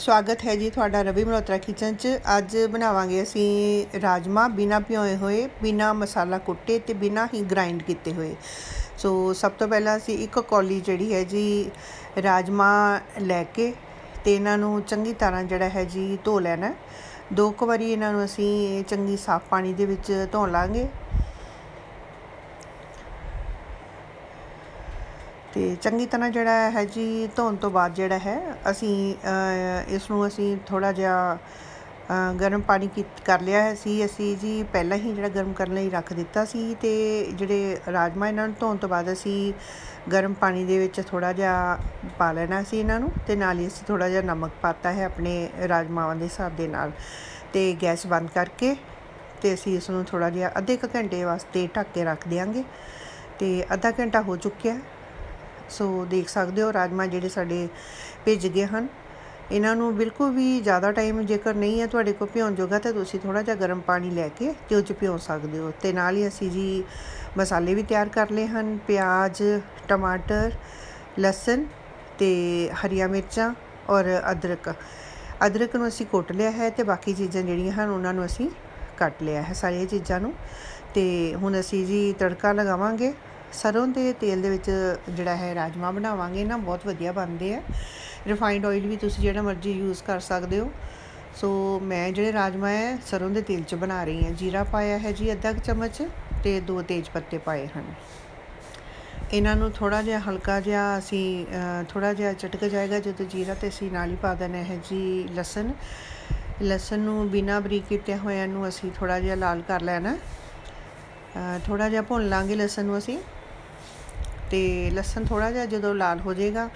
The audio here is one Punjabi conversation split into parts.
ਸਵਾਗਤ ਹੈ ਜੀ ਤੁਹਾਡਾ ਰਵੀ ਮਲਹੋਤਰਾ ਕਿਚਨ 'ਚ। ਅੱਜ ਬਣਾਵਾਂਗੇ ਅਸੀਂ ਰਾਜਮਾ, ਬਿਨਾ ਭਿਓਏ ਹੋਏ, ਬਿਨਾ ਮਸਾਲਾ ਕੁੱਟੇ ਤੇ ਬਿਨਾ ਹੀ ਗ੍ਰਾਈਂਡ ਕੀਤੇ ਹੋਏ। ਸੋ ਸਭ ਤੋਂ ਪਹਿਲਾਂ ਅਸੀਂ ਇੱਕ ਕੌਲੀ ਜਿਹੜੀ ਹੈ ਜੀ, ਰਾਜਮਾ ਲੈ ਕੇ ਤੇ ਇਹਨਾਂ ਨੂੰ ਚੰਗੀ ਤਰ੍ਹਾਂ ਜਿਹੜਾ ਹੈ ਜੀ ਧੋ ਲੈਣਾ। ਦੋ ਕੁ ਵਾਰੀ ਇਹਨਾਂ ਨੂੰ ਅਸੀਂ ਚੰਗੀ ਸਾਫ਼ ਪਾਣੀ ਦੇ ਵਿੱਚ ਧੋ ਲਾਂਗੇ। ਅਤੇ ਚੰਗੀ ਤਰ੍ਹਾਂ ਜਿਹੜਾ ਹੈ ਜੀ, ਧੋਣ ਤੋਂ ਬਾਅਦ ਜਿਹੜਾ ਹੈ, ਅਸੀਂ ਇਸ ਨੂੰ ਅਸੀਂ ਥੋੜ੍ਹਾ ਜਿਹਾ ਗਰਮ ਪਾਣੀ ਕਰ ਲਿਆ ਹੈ ਸੀ, ਅਸੀਂ ਜੀ ਪਹਿਲਾਂ ਹੀ ਜਿਹੜਾ ਗਰਮ ਕਰਨ ਲਈ ਰੱਖ ਦਿੱਤਾ ਸੀ ਅਤੇ ਜਿਹੜੇ ਰਾਜਮਾ ਇਹਨਾਂ ਨੂੰ ਧੋਣ ਤੋਂ ਬਾਅਦ ਅਸੀਂ ਗਰਮ ਪਾਣੀ ਦੇ ਵਿੱਚ ਥੋੜ੍ਹਾ ਜਿਹਾ ਪਾ ਲੈਣਾ ਸੀ ਇਹਨਾਂ ਨੂੰ ਅਤੇ ਨਾਲ ਹੀ ਅਸੀਂ ਥੋੜ੍ਹਾ ਜਿਹਾ ਨਮਕ ਪਾਤਾ ਹੈ ਆਪਣੇ ਰਾਜਮਾਵਾਂ ਦੇ ਹਿਸਾਬ ਦੇ ਨਾਲ ਅਤੇ ਗੈਸ ਬੰਦ ਕਰਕੇ ਅਤੇ ਅਸੀਂ ਇਸ ਨੂੰ ਥੋੜਾ ਜਿਹਾ ਅੱਧੇ ਕ ਘੰਟੇ ਵਾਸਤੇ ਢੱਕ ਕੇ ਰੱਖ ਦਿਆਂਗੇ ਅਤੇ ਅੱਧਾ ਘੰਟਾ ਹੋ ਚੁੱਕਿਆ। ਸੋ ਦੇਖ ਸਕਦੇ ਹੋ ਰਾਜਮਾ ਜਿਹੜੇ ਸਾਡੇ ਭਿੱਜ ਗਏ ਹਨ। ਇਹਨਾਂ ਨੂੰ ਬਿਲਕੁਲ ਵੀ ਜ਼ਿਆਦਾ ਟਾਈਮ ਜੇਕਰ ਨਹੀਂ ਹੈ ਤੁਹਾਡੇ ਕੋਲ ਭਿਉਣ ਜੋਗਾ ਤਾਂ ਤੁਸੀਂ ਥੋੜਾ ਜਿਹਾ ਗਰਮ ਪਾਣੀ ਲੈ ਕੇ ਤੇ ਉਹ ਚ ਭਿਉਂ ਸਕਦੇ ਹੋ। ਤੇ ਨਾਲ ਹੀ ਅਸੀਂ ਜੀ ਮਸਾਲੇ ਵੀ ਤਿਆਰ ਕਰ ਲਏ ਹਨ। ਪਿਆਜ਼, ਟਮਾਟਰ, ਲਸਣ ਤੇ ਹਰੀਆਂ ਮਿਰਚਾਂ ਔਰ ਅਦਰਕ। ਅਦਰਕ ਨੂੰ ਅਸੀਂ ਕੁੱਟ ਲਿਆ ਹੈ ਤੇ ਬਾਕੀ ਚੀਜ਼ਾਂ ਜਿਹੜੀਆਂ ਹਨ ਉਹਨਾਂ ਨੂੰ ਅਸੀਂ ਕੱਟ ਲਿਆ ਹੈ, ਸਾਰੀਆਂ ਚੀਜ਼ਾਂ ਨੂੰ। ਤੇ ਹੁਣ ਅਸੀਂ ਜੀ ਤੜਕਾ ਲਗਾਵਾਂਗੇ। ਸਰੋਂ ਦੇ ਤੇਲ ਦੇ ਵਿੱਚ ਜਿਹੜਾ ਹੈ ਰਾਜਮਾ ਬਣਾਵਾਂਗੇ, ਨਾ ਬਹੁਤ ਵਧੀਆ ਬਣਦੇ ਆ। ਰਿਫਾਈਨਡ ਆਇਲ ਵੀ ਤੁਸੀਂ ਜਿਹੜਾ ਮਰਜ਼ੀ ਯੂਜ਼ ਕਰ ਸਕਦੇ ਹੋ। ਸੋ ਮੈਂ ਜਿਹੜੇ ਰਾਜਮਾ ਹੈ, ਸਰੋਂ ਦੇ ਤੇਲ 'ਚ ਬਣਾ ਰਹੀ ਹਾਂ। ਜੀਰਾ ਪਾਇਆ ਹੈ ਜੀ ਅੱਧਾ ਚਮਚ ਤੇ ਦੋ ਤੇਜ ਪੱਤੇ ਪਾਏ ਹਨ। ਇਹਨਾਂ ਨੂੰ ਥੋੜਾ ਜਿਹਾ ਹਲਕਾ ਜਿਹਾ ਅਸੀਂ ਥੋੜਾ ਜਿਹਾ ਚਟਕ ਜਾਏਗਾ, ਜਦੋਂ ਜੀਰਾ ਤੇ ਅਸੀਂ ਨਾਲ ਹੀ ਪਾ ਦੇਣਾ ਹੈ ਜੀ ਲਸਣ। ਲਸਣ ਨੂੰ ਬਿਨਾ ਬਰੀਕ ਕੀਤੇ ਹੋਇਆਂ ਨੂੰ ਅਸੀਂ ਥੋੜਾ ਜਿਹਾ ਲਾਲ ਕਰ ਲੈਣਾ। ਥੋੜਾ ਜਿਹਾ ਭੁੰਨ ਲਾਂਗੇ ਲਸਣ ਨੂੰ ਅਸੀਂ। ਤੇ ਲਸਣ ਥੋੜਾ ਜਿਹਾ ਜਦੋਂ ਲਾਲ ਹੋ ਜਾਏਗਾ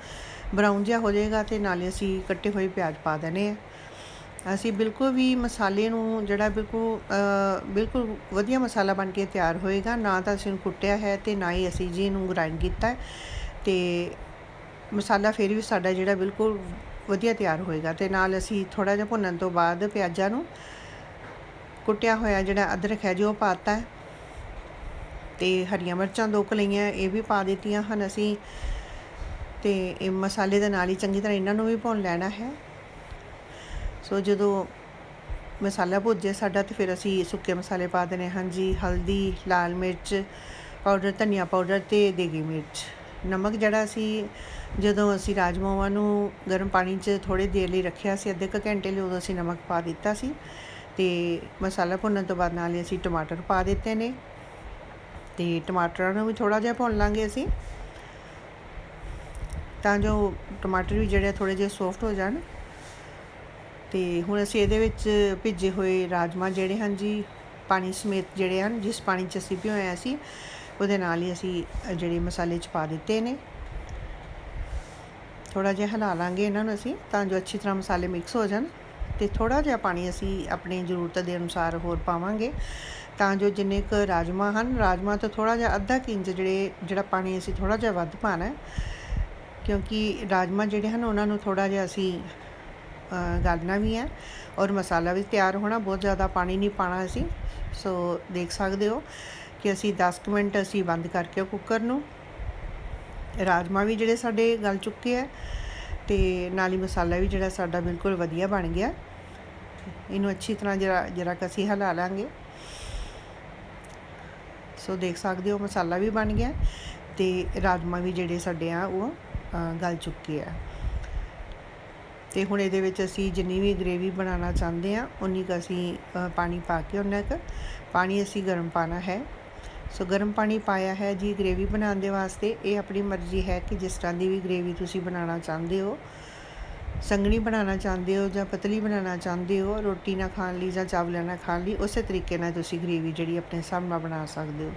ਬਰਾਊਨ ਜਿਹਾ ਹੋ ਜਾਏਗਾ ਤੇ ਨਾਲੇ ਅਸੀਂ ਕੱਟੇ ਹੋਏ ਪਿਆਜ਼ ਪਾ ਦੇਣੇ ਆ। ਅਸੀਂ ਬਿਲਕੁਲ ਵੀ ਮਸਾਲੇ ਨੂੰ ਜਿਹੜਾ ਬਿਲਕੁਲ ਬਿਲਕੁਲ ਵਧੀਆ ਮਸਾਲਾ ਬਣ ਕੇ ਤਿਆਰ ਹੋਏਗਾ, ਨਾ ਤਾਂ ਅਸੀਂ ਕੁੱਟਿਆ ਹੈ ਤੇ ਨਾ ਹੀ ਅਸੀਂ ਜੀ ਇਹਨੂੰ ਗ੍ਰਾਈਂਡ ਕੀਤਾ ਹੈ ਤੇ ਮਸਾਲਾ ਫਿਰ ਵੀ ਸਾਡਾ ਜਿਹੜਾ ਬਿਲਕੁਲ ਵਧੀਆ ਤਿਆਰ ਹੋਏਗਾ ਤੇ ਨਾਲ ਅਸੀਂ ਥੋੜਾ ਜਿਹਾ ਭੁੰਨਣ ਤੋਂ ਬਾਅਦ ਪਿਆਜ਼ਾਂ ਨੂੰ ਕੁੱਟਿਆ ਹੋਇਆ ਜਿਹੜਾ ਅਦਰਕ ਹੈ ਜੋ ਪਾਤਾ ਹੈ। ਤੇ ਹਰੀਆਂ ਮਿਰਚਾਂ ਦੋ ਕਲਈਆਂ ਇਹ ਵੀ ਪਾ ਦਿੱਤੀਆਂ ਹਨ ਅਸੀਂ। ਤੇ ਇਹ ਮਸਾਲੇ ਦੇ ਨਾਲ ਹੀ ਚੰਗੀ ਤਰ੍ਹਾਂ ਇਹਨਾਂ ਨੂੰ ਵੀ ਭੁੰਨ ਲੈਣਾ ਹੈ। ਸੋ ਜਦੋਂ ਮਸਾਲਾ ਭੁੱਜ ਸਾਡਾ ਤੇ ਫਿਰ ਅਸੀਂ ਸੁੱਕੇ ਮਸਾਲੇ ਪਾ ਦੇਣੇ ਹਨ ਜੀ, ਹਲਦੀ, ਲਾਲ ਮਿਰਚ ਪਾਊਡਰ, ਧਨੀਆ ਪਾਊਡਰ ਤੇ ਦੇਗੀ ਮਿਰਚ। ਨਮਕ ਜਿਹੜਾ ਅਸੀਂ ਜਦੋਂ ਅਸੀਂ ਰਾਜਮਾਵਾਂ ਨੂੰ ਗਰਮ ਪਾਣੀ 'ਚ ਥੋੜੇ ਦੇਰ ਲਈ ਰੱਖਿਆ ਸੀ, ਅੱਧੇ ਕ ਘੰਟੇ ਲਈ ਉਦੋਂ ਅਸੀਂ ਨਮਕ ਪਾ ਦਿੱਤਾ ਸੀ। ਤੇ ਮਸਾਲਾ ਭੁੰਨਣ ਤੋਂ ਬਾਅਦ ਨਾਲ ਹੀ ਅਸੀਂ ਟਮਾਟਰ ਪਾ ਦਿੱਤੇ ਨੇ। ਤੇ ਟਮਾਟਰਾਂ ਨੂੰ ਵੀ ਥੋੜਾ ਜਿਹਾ ਭੁੰਨ ਲਾਂਗੇ ਅਸੀਂ। ਤਾਂ ਜੋ ਟਮਾਟਰ ਵੀ ਜਿਹੜੇ ਥੋੜੇ ਜਿਹਾ ਸੌਫਟ ਹੋ ਜਾਣ। ਤੇ ਹੁਣ ਅਸੀਂ ਇਹਦੇ ਵਿੱਚ ਭਿੱਜੇ ਹੋਏ ਰਾਜਮਾ ਜਿਹੜੇ ਹਨ ਜੀ, ਪਾਣੀ ਸਮੇਤ ਜਿਹੜੇ ਹਨ, ਜਿਸ ਪਾਣੀ 'ਚ ਅਸੀਂ ਭਿਓਇਆ ਸੀ, ਉਹਦੇ ਨਾਲ ਹੀ ਅਸੀਂ ਜਿਹੜੇ ਮਸਾਲੇ 'ਚ ਪਾ ਦਿੱਤੇ ਨੇ। ਥੋੜਾ ਜਿਹਾ ਹਿਲਾ ਲਾਂਗੇ ਇਹਨਾਂ ਨੂੰ ਅਸੀਂ, ਤਾਂ ਜੋ ਅੱਛੀ ਤਰ੍ਹਾਂ ਮਸਾਲੇ ਮਿਕਸ ਹੋ ਜਾਣ। ਤੇ ਥੋੜਾ ਜਿਹਾ ਪਾਣੀ ਅਸੀਂ ਆਪਣੀ ਜ਼ਰੂਰਤ ਦੇ ਅਨੁਸਾਰ ਹੋਰ ਪਾਵਾਂਗੇ। ਤਾਂ ਜੋ ਜਿੰਨੇ ਕ ਰਾਜਮਾ ਹਨ ਰਾਜਮਾ ਤੋਂ ਥੋੜਾ ਜਿਹਾ ਅੱਧਾ ਇੰਚ ਜਿਹੜੇ, ਜਿਹੜਾ ਪਾਣੀ ਅਸੀਂ ਥੋੜਾ ਜਿਹਾ ਵੱਧ ਪਾਣਾ ਕਿਉਂਕਿ ਰਾਜਮਾ ਜਿਹੜੇ ਹਨ, ਉਹਨਾਂ ਨੂੰ ਥੋੜਾ ਜਿਹਾ ਅਸੀਂ ਗਾਲਣਾ ਵੀ ਹੈ ਔਰ ਮਸਾਲਾ ਵੀ ਤਿਆਰ ਹੋਣਾ, ਬਹੁਤ ਜ਼ਿਆਦਾ ਪਾਣੀ ਨਹੀਂ ਪਾਣਾ ਅਸੀਂ। ਸੋ ਦੇਖ ਸਕਦੇ ਹੋ ਕਿ ਅਸੀਂ 10 ਮਿੰਟ ਅਸੀਂ ਬੰਦ ਕਰਕੇ ਕੁੱਕਰ ਨੂੰ ਰਾਜਮਾ ਵੀ ਜਿਹੜੇ ਸਾਡੇ ਗਲ ਚੁੱਕੇ ਆ ਤੇ ਨਾਲ ਹੀ ਮਸਾਲਾ ਵੀ ਜਿਹੜਾ ਸਾਡਾ ਬਿਲਕੁਲ ਵਧੀਆ ਬਣ ਗਿਆ। ਇਹਨੂੰ ਅੱਛੀ ਤਰ੍ਹਾਂ ਜਰਾ ਜਰਾ ਕਸੀ ਹਿਲਾ ਲਾਂਗੇ। ਸੋ ਦੇਖ ਸਕਦੇ ਹੋ ਮਸਾਲਾ ਵੀ ਬਣ ਗਿਆ ਤੇ ਰਾਜਮਾ ਵੀ ਜਿਹੜੇ ਸਾਡੇ ਆ, ਉਹ ਗਲ ਚੁੱਕੇ ਆ। ਤੇ ਹੁਣ ਇਹਦੇ ਵਿੱਚ ਅਸੀਂ ਜਿੰਨੀ ਵੀ ਗ੍ਰੇਵੀ ਬਣਾਉਣਾ ਚਾਹੁੰਦੇ ਆ, ਉਨੀ ਕ ਅਸੀਂ ਪਾਣੀ ਪਾ ਕੇ ਉਹਨਾਂ ਕ। ਪਾਣੀ ਅਸੀਂ ਗਰਮ ਪਾਣਾ ਹੈ। ਸੋ ਗਰਮ ਪਾਣੀ ਪਾਇਆ ਹੈ ਜੀ ਗ੍ਰੇਵੀ ਬਣਾਉਣ ਦੇ ਵਾਸਤੇ। ਇਹ ਆਪਣੀ ਮਰਜ਼ੀ ਹੈ ਕਿ ਜਿਸ ਤਰ੍ਹਾਂ ਦੀ ਵੀ ਗ੍ਰੇਵੀ ਤੁਸੀਂ ਬਣਾਉਣਾ ਚਾਹੁੰਦੇ ਹੋ। ਸੰਘਣੀ ਬਣਾਉਣਾ ਚਾਹੁੰਦੇ ਹੋ ਜਾਂ ਪਤਲੀ ਬਣਾਉਣਾ ਚਾਹੁੰਦੇ ਹੋ, ਰੋਟੀ ਨਾਲ ਖਾਣ ਲਈ ਜਾਂ ਚਾਵਲਾਂ ਨਾਲ ਖਾਣ ਲਈ, ਉਸੇ ਤਰੀਕੇ ਨਾਲ ਤੁਸੀਂ ਗ੍ਰੇਵੀ ਜਿਹੜੀ ਆਪਣੇ ਹਿਸਾਬ ਨਾਲ ਬਣਾ ਸਕਦੇ ਹੋ।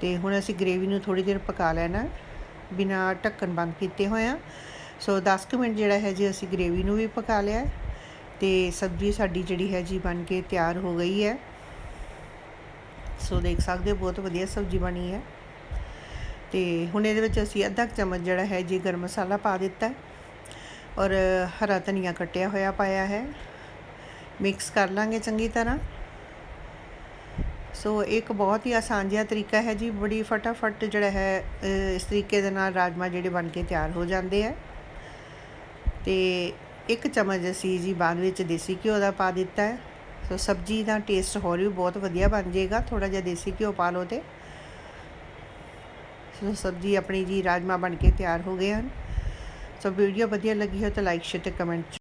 ਤੇ ਹੁਣ ਅਸੀਂ ਗ੍ਰੇਵੀ ਨੂੰ ਥੋੜੀ ਦੇਰ ਪਕਾ ਲੈਣਾ, ਬਿਨਾ ਢੱਕਣ ਬੰਦ ਕੀਤੇ ਹੋਇਆ ਸੋ 10 ਮਿੰਟ ਜਿਹੜਾ ਹੈ ਜੀ ਅਸੀਂ ਗ੍ਰੇਵੀ ਨੂੰ ਵੀ ਪਕਾ ਲਿਆ ਤੇ ਸਬਜ਼ੀ ਸਾਡੀ ਜਿਹੜੀ ਹੈ ਜੀ ਬਣ ਕੇ ਤਿਆਰ ਹੋ ਗਈ ਹੈ। ਸੋ ਦੇਖ ਸਕਦੇ ਹੋ, ਬਹੁਤ ਵਧੀਆ ਸਬਜ਼ੀ ਬਣੀ ਹੈ। ਤੇ ਹੁਣ ਇਹਦੇ ਵਿੱਚ ਅਸੀਂ ਅੱਧਾ ਚਮਚ ਜਿਹੜਾ ਹੈ ਜੀ ਗਰਮ ਮਸਾਲਾ ਪਾ ਦਿੱਤਾ ਔਰ ਹਰਾ ਧਨੀਆ ਕੱਟਿਆ ਹੋਇਆ ਪਾਇਆ ਹੈ। ਮਿਕਸ ਕਰ ਲਾਂਗੇ ਚੰਗੀ ਤਰ੍ਹਾਂ। ਸੋ ਇੱਕ ਬਹੁਤ ਹੀ ਆਸਾਨ ਜਿਹਾ ਤਰੀਕਾ ਹੈ ਜੀ, ਬੜੀ ਫਟਾਫਟ ਜਿਹੜਾ ਹੈ ਇਸ ਤਰੀਕੇ ਦੇ ਨਾਲ ਰਾਜਮਾ ਜਿਹੜੇ ਬਣ ਕੇ ਤਿਆਰ ਹੋ ਜਾਂਦੇ ਆ ਤੇ ਇੱਕ ਚਮਚ ਅਸੀਂ ਜੀ ਬਾਅਦ ਵਿੱਚ ਦੇਸੀ ਘਿਓ ਦਾ ਪਾ ਦਿੱਤਾ ਹੈ। ਸੋ ਸਬਜ਼ੀ ਦਾ ਟੇਸਟ ਹੋਰ ਵੀ ਬਹੁਤ ਵਧੀਆ ਬਣ ਜਾਏਗਾ ਥੋੜਾ ਜਿਹਾ ਦੇਸੀ ਘਿਓ ਪਾ ਲਓ ਤੇ। ਸੋ ਸਬਜ਼ੀ ਆਪਣੀ ਜੀ ਰਾਜਮਾ ਬਣ ਕੇ ਤਿਆਰ ਹੋ ਗਏ ਹਨ। ਸੋ ਵੀਡੀਓ ਵਧੀਆ ਲੱਗੀ ਹੋ ਤਾਂ ਲਾਈਕ ਸ਼ੇਅਰ ਤੇ ਕਮੈਂਟ